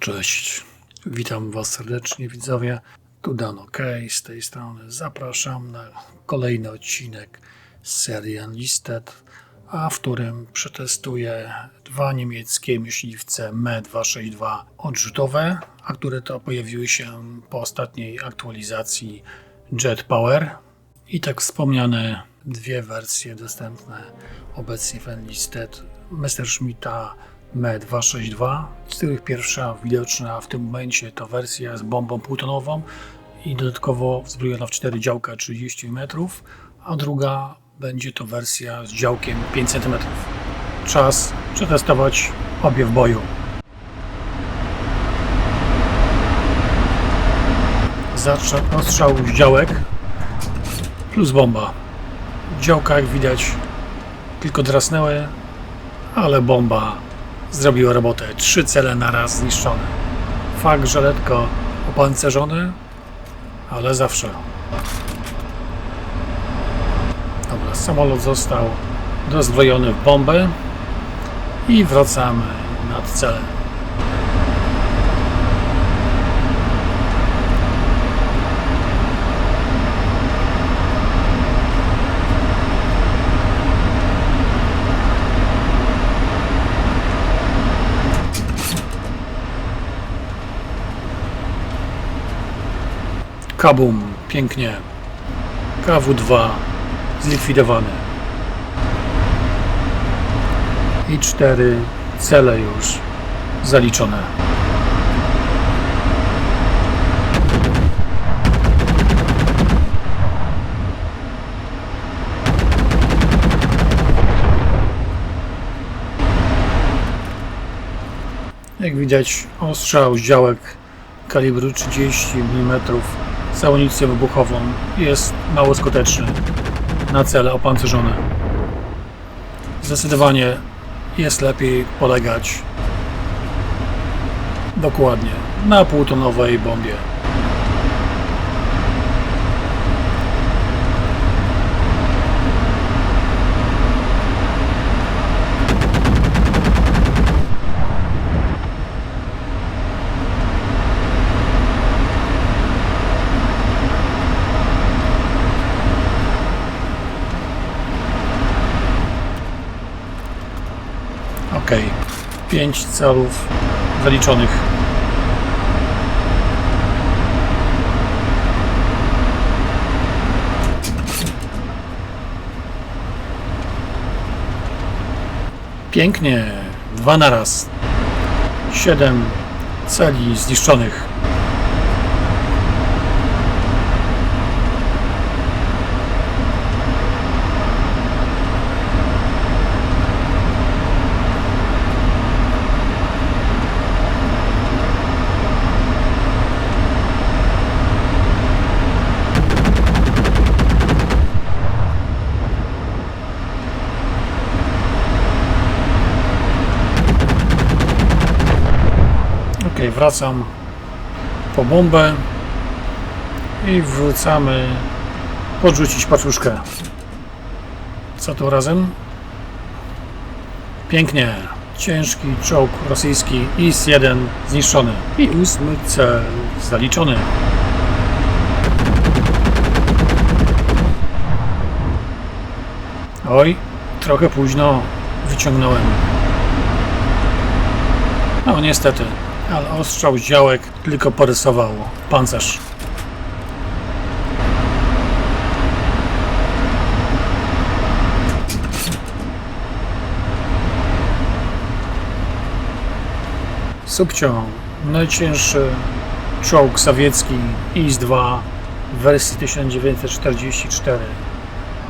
Cześć, witam Was serdecznie widzowie. Tu Dan OK, z tej strony zapraszam na kolejny odcinek z serii Unlisted, a w którym przetestuję dwa niemieckie myśliwce Me262 odrzutowe, a które to pojawiły się po ostatniej aktualizacji Jet Power. I tak wspomniane dwie wersje dostępne obecnie w Enlisted Messerschmitta Me262, z których pierwsza widoczna w tym momencie to wersja z bombą półtonową i dodatkowo wzbrojona w 4 działka 30 metrów, a druga będzie to wersja z działkiem 5 cm. Czas przetestować obie w boju. Zacznę ostrzał z działek plus bomba. Działka, jak widać, tylko drasnęły, ale bomba zrobiła robotę. Trzy cele naraz zniszczone. Fakt, że letko opancerzone, ale zawsze. Dobra, samolot został dozbrojony w bombę i wracamy nad celem. Kabum, pięknie. KW2 zlikwidowany. I cztery cele już zaliczone. Jak widać, ostrzał z działek kalibru 30 mm z amunicją wybuchową jest mało skuteczny na cele opancerzone. Zdecydowanie jest lepiej polegać dokładnie na półtonowej bombie. Ok, 5 celów zaliczonych. Pięknie, dwa na raz. 7 celi zniszczonych. Ok, wracam po bombę i wracamy podrzucić paczuszkę. Co tu razem? Pięknie. Ciężki czołg rosyjski IS-1 zniszczony. I ósmy cel zaliczony. Oj, trochę późno wyciągnąłem. No niestety, ale ostrzał działek tylko porysował pancerz. Subcio, najcięższy czołg sowiecki IS-2 w wersji 1944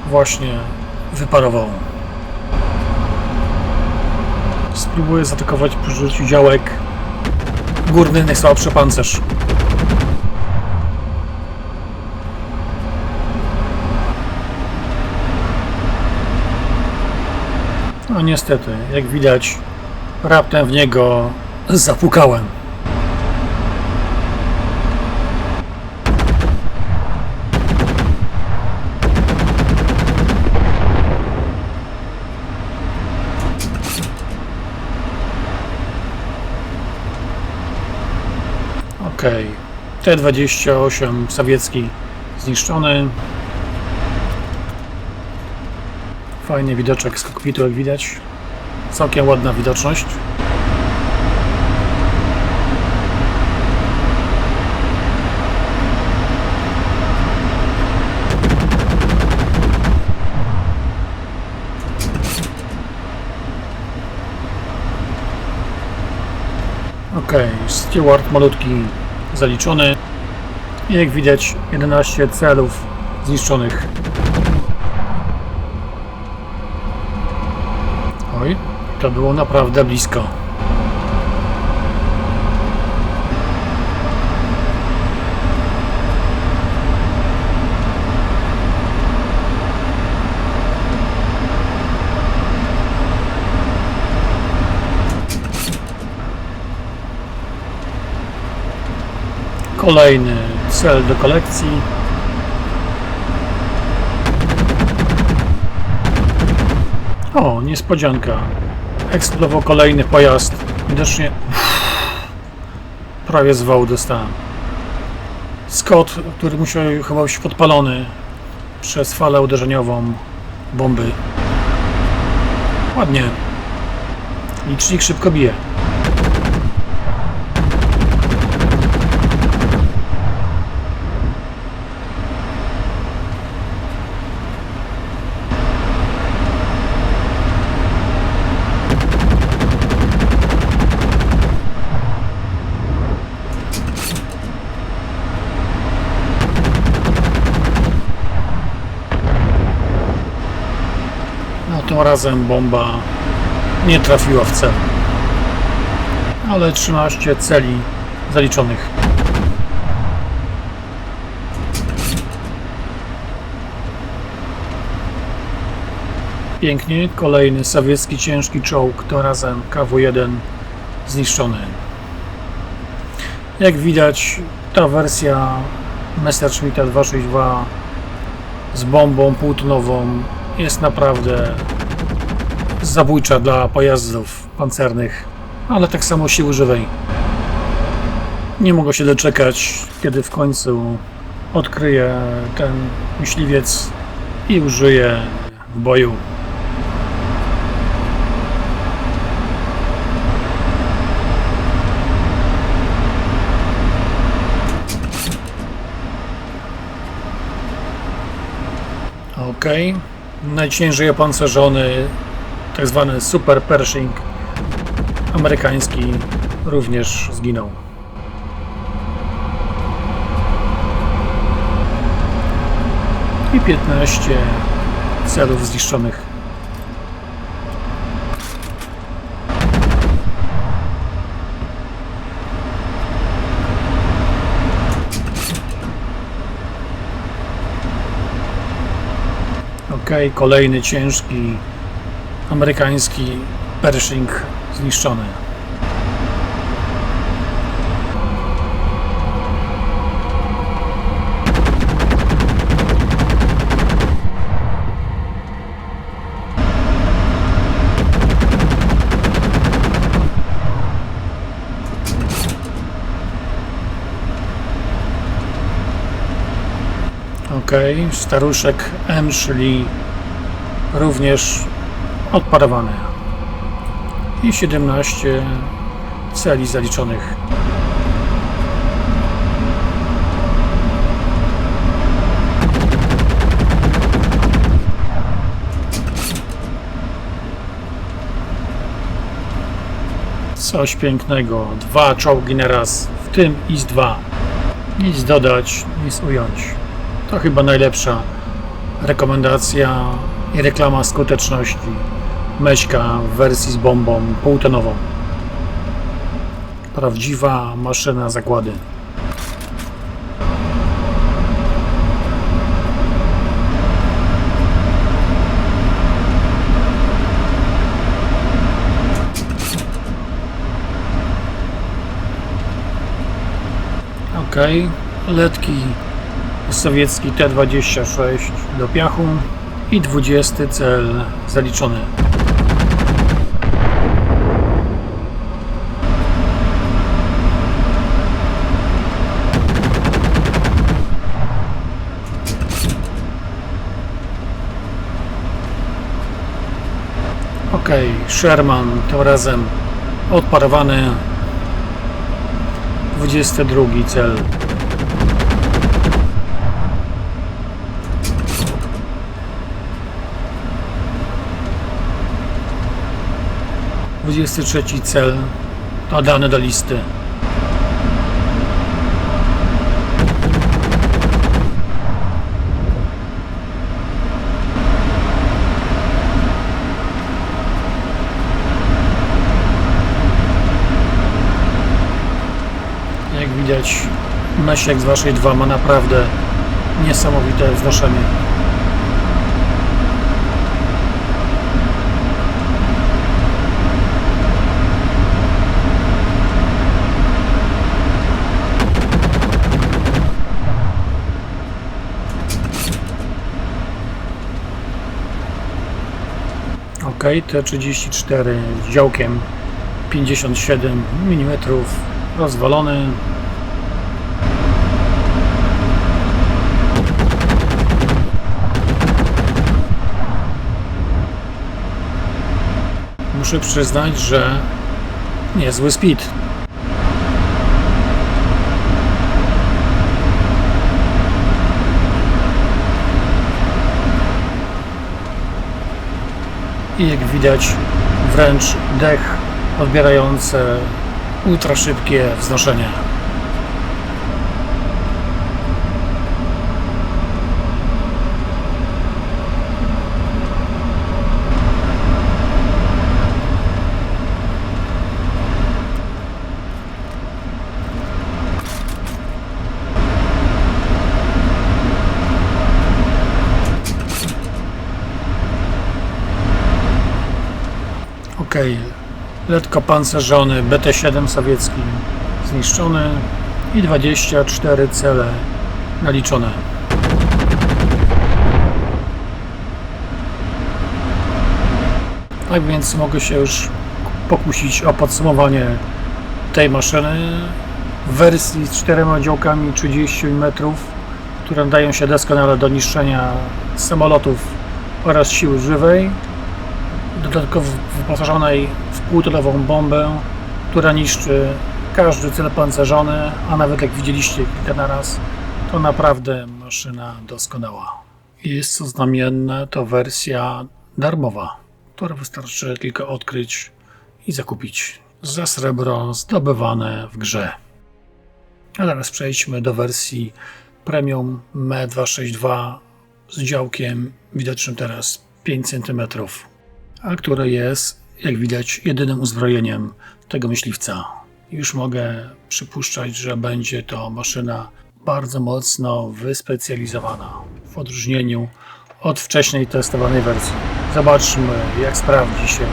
właśnie wyparował. Spróbuję zaatakować przy użyciu działek. Górny najsłabszy pancerz. No niestety, jak widać, raptem w niego zapukałem. Ok. T-28 sowiecki zniszczony. Fajny widoczek z kokpitu, jak widać. Całkiem ładna widoczność. Ok, steward malutki zaliczony. I jak widać 11 celów zniszczonych. Oj, to było naprawdę blisko. Kolejny cel do kolekcji. O, niespodzianka. Eksplodował kolejny pojazd. Widocznie prawie zwał dostałem. Scott, który musiał chyba być podpalony przez falę uderzeniową bomby. Ładnie. Licznik szybko bije. No tym razem bomba nie trafiła w cel. Ale 13 celi zaliczonych. Pięknie, kolejny sowiecki ciężki czołg, to razem KW-1 zniszczony. Jak widać, ta wersja Messerschmitta 262 z bombą półtonową jest naprawdę zabójcza dla pojazdów pancernych, ale tak samo siły żywej. Nie mogę się doczekać, kiedy w końcu odkryję ten myśliwiec i użyję w boju. Ok. Najciężej opancerzony, tak zwany Super Pershing amerykański również zginął. I 15 celów zniszczonych. Ok, kolejny ciężki amerykański Pershing zniszczony. Ok, staruszek M, czyli również odparowany. I 17 celi zaliczonych. Coś pięknego. Dwa czołgi na raz, w tym IS-2. Nic dodać, nic ująć. To chyba najlepsza rekomendacja i reklama skuteczności. Meśka w wersji z bombą półtonową. Prawdziwa maszyna zakłady. Ok, letki sowiecki T-26 do piachu i 20 cel zaliczony. Sherman tym razem odparowany. 22 cel. Dwudziesty trzeci cel dodany do listy. Jak widać, Mesiek z waszej 2 ma naprawdę niesamowite wznoszenie. Ok, T34 z działkiem 57 mm rozwalony. Muszę przyznać, że niezły speed. I jak widać, wręcz dech odbierające ultra szybkie. Ok, letko pancerzony BT-7 sowiecki zniszczony i 24 cele naliczone. Tak więc mogę się już pokusić o podsumowanie tej maszyny w wersji z czterema działkami 30 mm, które nadają się doskonale do niszczenia samolotów oraz siły żywej dodatkowo wyposażonej w półtonową bombę, która niszczy każdy cel pancerzony, a nawet jak widzieliście kilka na raz, to naprawdę maszyna doskonała. Jest co znamienne, to wersja darmowa, którą wystarczy tylko odkryć i zakupić za srebro zdobywane w grze. A teraz przejdźmy do wersji Premium ME262 z działkiem widocznym teraz 5 cm a które jest, jak widać, jedynym uzbrojeniem tego myśliwca. Już mogę przypuszczać, że będzie to maszyna bardzo mocno wyspecjalizowana w odróżnieniu od wcześniej testowanej wersji. Zobaczmy, jak sprawdzi się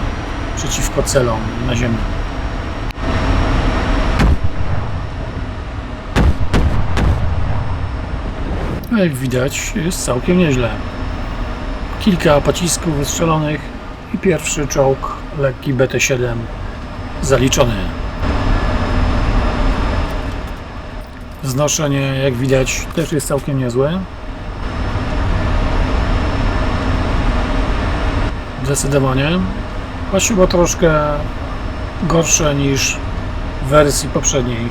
przeciwko celom na Ziemi. No jak widać, jest całkiem nieźle. Kilka pocisków wystrzelonych i pierwszy czołg lekki BT-7 zaliczony. Znoszenie, jak widać, też jest całkiem niezłe. Zdecydowanie. Choć troszkę gorsze niż w wersji poprzedniej,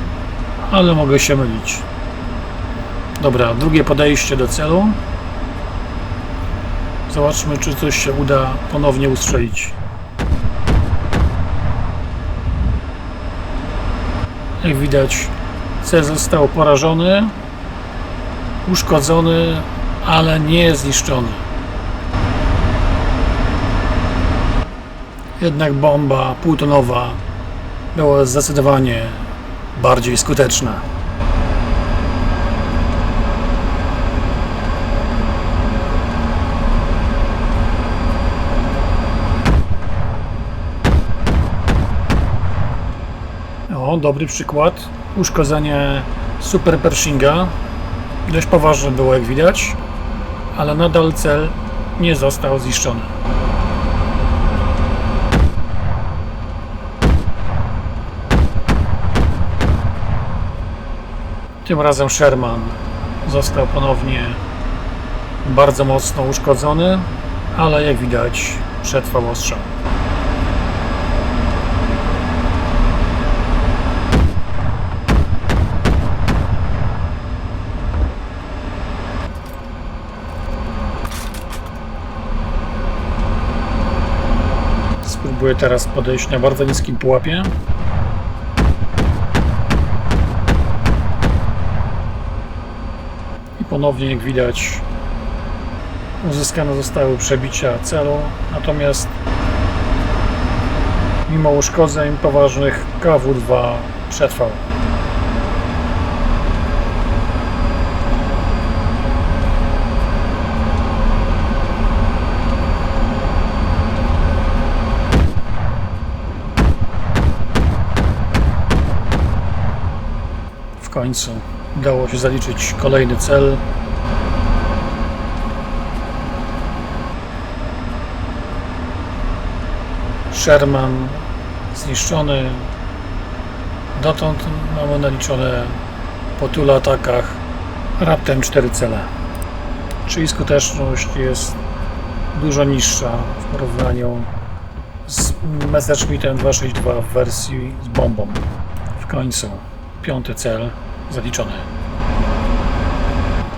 ale mogę się mylić. Dobra, drugie podejście do celu. Zobaczmy, czy coś się uda ponownie ustrzelić. Jak widać, cel został porażony, uszkodzony, ale nie zniszczony. Jednak bomba półtonowa była zdecydowanie bardziej skuteczna. Dobry przykład. Uszkodzenie Super Pershinga. Dość poważne było, jak widać, ale nadal cel nie został zniszczony. Tym razem Sherman został ponownie bardzo mocno uszkodzony, ale jak widać przetrwał ostrzał. Spróbuję teraz podejść na bardzo niskim pułapie. I ponownie, jak widać, uzyskane zostały przebicia celu, natomiast mimo uszkodzeń poważnych KW-2 przetrwał. Końcu udało się zaliczyć kolejny cel. Sherman zniszczony. Dotąd mamy naliczone po tylu atakach raptem 4 cele. Czyli skuteczność jest dużo niższa w porównaniu z Messerschmittem 262 w wersji z bombą. W końcu piąty cel zaliczony.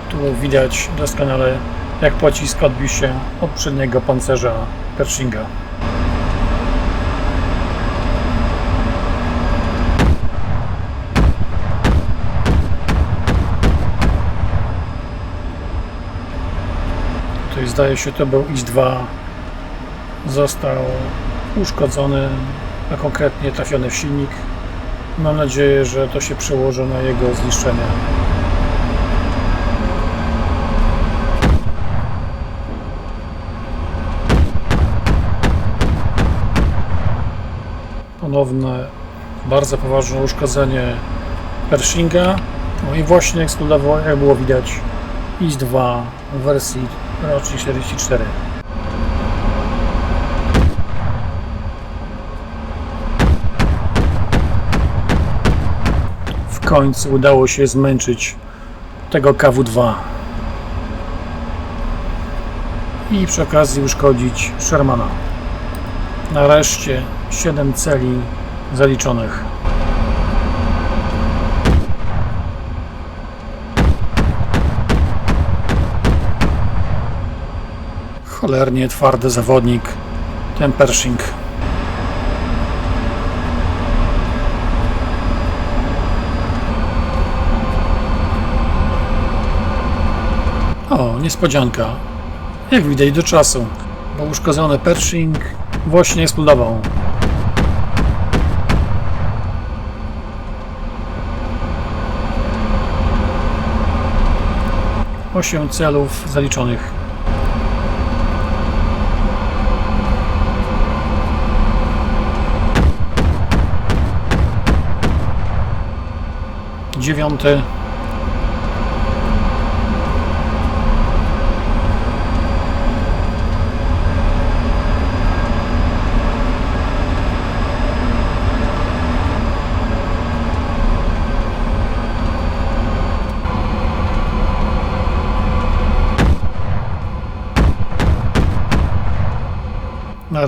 Tu widać doskonale jak pocisk odbił się od przedniego pancerza Pershinga. Tutaj zdaje się to był IS-2 został uszkodzony, a konkretnie trafiony w silnik. Mam nadzieję, że to się przełoży na jego zniszczenie. Ponowne, bardzo poważne uszkodzenie Pershinga. No i właśnie eksplodował, jak było widać, IS-2 w wersji rocznej 44. końcu udało się zmęczyć tego KW-2 i przy okazji uszkodzić Shermana. Nareszcie 7 celi zaliczonych. Cholernie twardy zawodnik ten Pershing. O, niespodzianka. Jak widać do czasu, bo uszkodzony Pershing właśnie eksplodował. Osiem celów zaliczonych. Dziewiąty.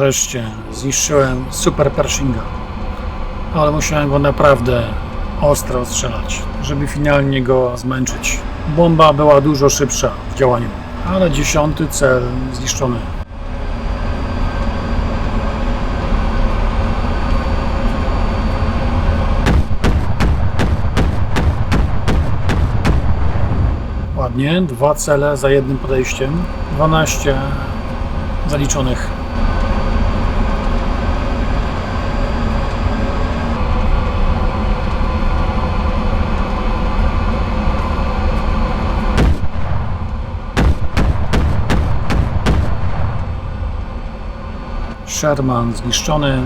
Nareszcie zniszczyłem Super Pershinga. Ale musiałem go naprawdę ostro strzelać, żeby finalnie go zmęczyć. Bomba była dużo szybsza w działaniu, ale dziesiąty cel zniszczony. Ładnie, dwa cele za jednym podejściem, 12 zaliczonych. Sherman zniszczony.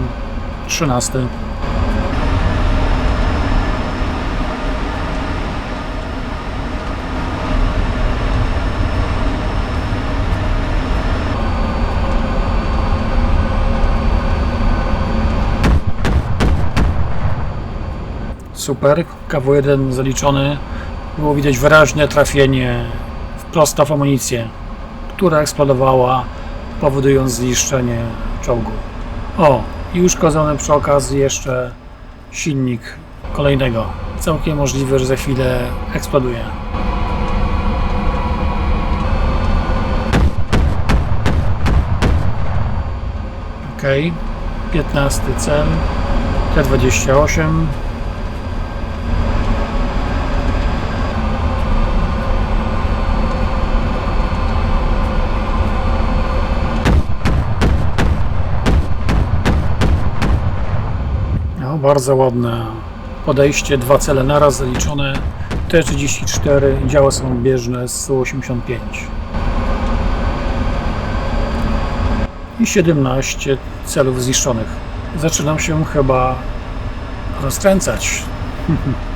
13. Super. KW1 zaliczony. Było widać wyraźne trafienie prosto w amunicję, która eksplodowała, powodując zniszczenie czołgu. O, i uszkodzony przy okazji jeszcze silnik kolejnego. Całkiem możliwe, że za chwilę eksploduje. Ok, 15 cel T28 bardzo ładne podejście, dwa cele naraz zaliczone T34 działa są bieżne z Su-85 i 17 celów zniszczonych. Zaczynam się chyba rozkręcać.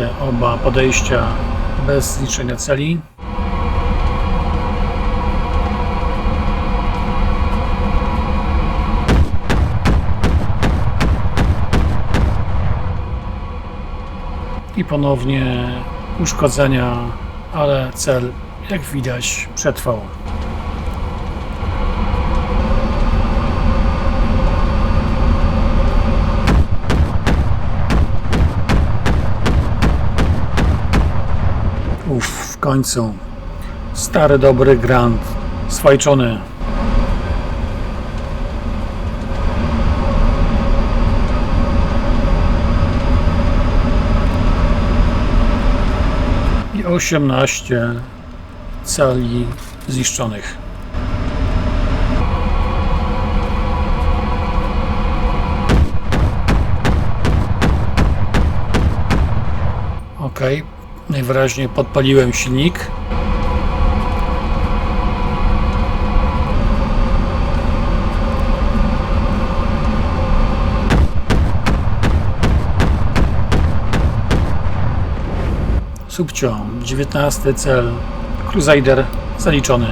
Niestety oba podejścia bez zniszczenia celi. I ponownie uszkodzenia, ale cel, jak widać, przetrwał. Uff, w końcu. Stary, dobry Grand. Swajczony. I 18 cali zniszczonych. Ok, najwyraźniej podpaliłem silnik. Subcio, 19 cel, Crusader zaliczony.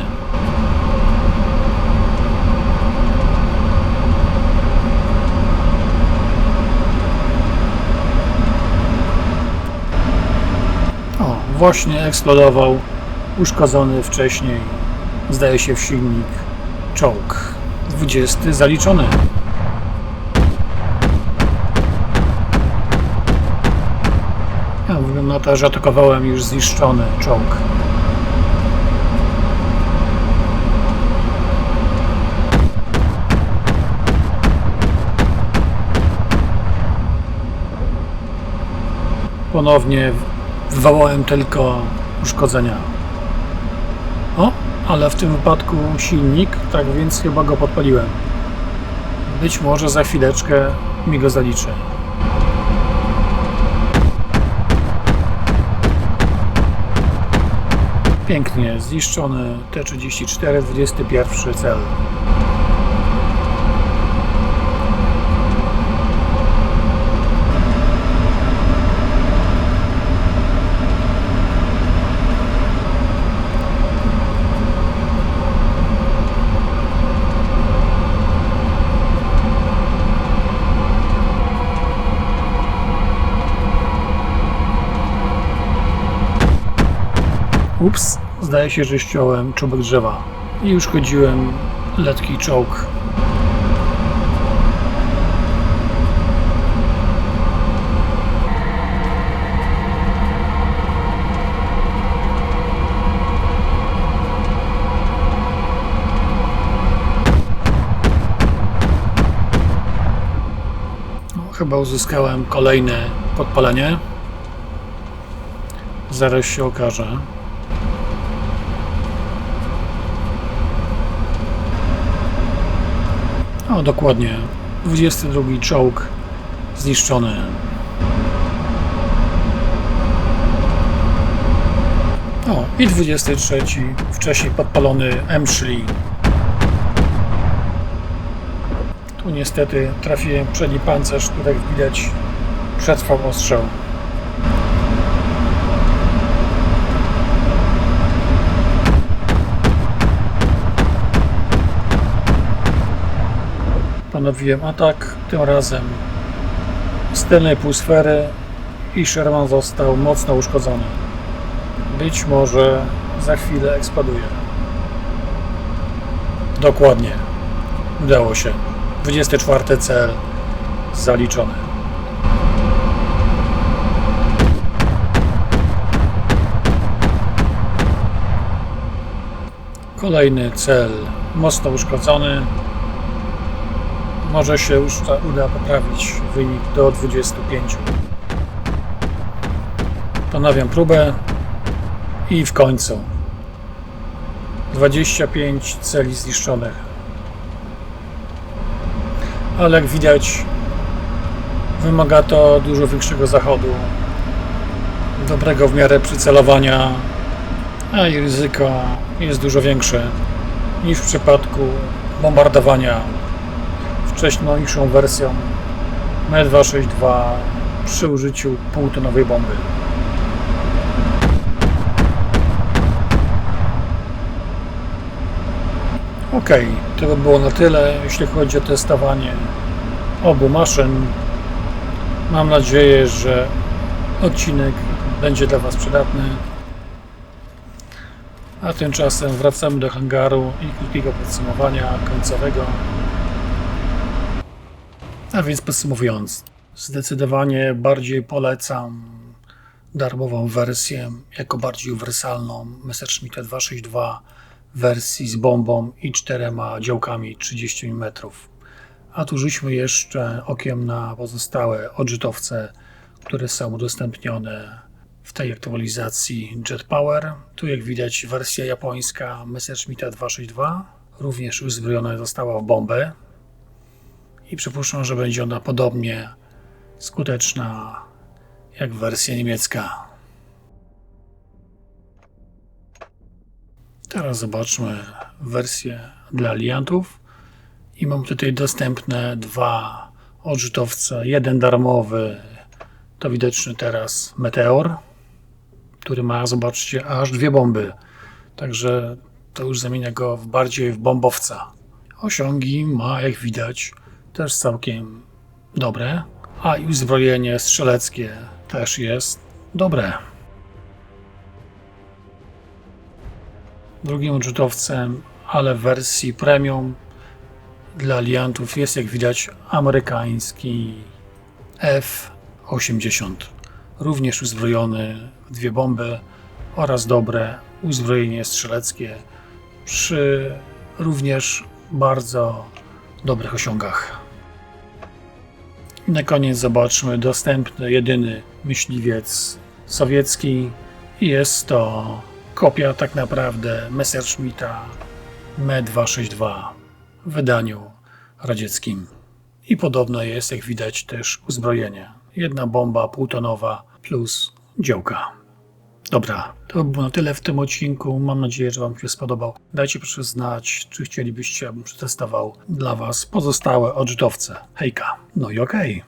O, właśnie eksplodował, uszkodzony wcześniej, zdaje się w silnik, czołg. 20 zaliczony. Ja wygląda na to, że atakowałem już zniszczony czołg. Ponownie wywołałem tylko uszkodzenia. O, ale w tym wypadku silnik, tak więc chyba go podpaliłem. Być może za chwileczkę mi go zaliczy. Pięknie, zniszczony T-34, 21 cel. Ups, zdaje się, że ściąłem czubek drzewa i uszkodziłem letki czołg. No, chyba uzyskałem kolejne podpalenie. Zaraz się okaże. O, dokładnie. 22 czołg zniszczony. O, i 23 wcześniej podpalony M-Shri. Tu niestety trafiłem przedni pancerz, tu jak widać przetrwał ostrzał. Ponowiłem atak, tym razem z tylnej półsfery i Sherman został mocno uszkodzony. być może za chwilę eksploduje. Dokładnie. Udało się. 24 cel zaliczony. Kolejny cel mocno uszkodzony. Może się już uda poprawić wynik do 25. Ponawiam próbę i w końcu 25 celi zniszczonych. Ale jak widać, wymaga to dużo większego zachodu, dobrego w miarę przycelowania, a i ryzyko jest dużo większe niż w przypadku bombardowania wcześniejszą wersją M262 przy użyciu półtonowej bomby. Ok, to by było na tyle, jeśli chodzi o testowanie obu maszyn. Mam nadzieję, że odcinek będzie dla Was przydatny. A tymczasem wracamy do hangaru i krótkiego podsumowania końcowego. A więc podsumowując, zdecydowanie bardziej polecam darmową wersję jako bardziej uniwersalną Messerschmitta 262 wersji z bombą i czterema działkami 30 mm. A tu rzućmy jeszcze okiem na pozostałe odrzutowce, które są udostępnione w tej aktualizacji Jet Power. Tu jak widać wersja japońska Messerschmitta 262 również uzbrojona została w bombę i przypuszczam, że będzie ona podobnie skuteczna jak wersja niemiecka. Teraz zobaczmy wersję dla aliantów i mam tutaj dostępne dwa odrzutowce. Jeden darmowy, to widoczny teraz Meteor, który ma, zobaczcie, aż dwie bomby. Także to już zamienia go w bardziej w bombowca. Osiągi ma, jak widać, też całkiem dobre, a i uzbrojenie strzeleckie też jest dobre. Drugim odrzutowcem, ale w wersji premium dla aliantów jest, jak widać, amerykański F-80. Również uzbrojony w dwie bomby oraz dobre uzbrojenie strzeleckie przy również bardzo dobrych osiągach. Na koniec zobaczmy dostępny jedyny myśliwiec sowiecki jest to kopia tak naprawdę Messerschmitta Me-262 w wydaniu radzieckim. I podobno jest, jak widać, też uzbrojenie. Jedna bomba półtonowa plus działka. Dobra, to by było na tyle w tym odcinku. Mam nadzieję, że Wam się spodobał. Dajcie proszę znać, czy chcielibyście, abym przetestował dla Was pozostałe odrzutowce. Hejka. No i okej.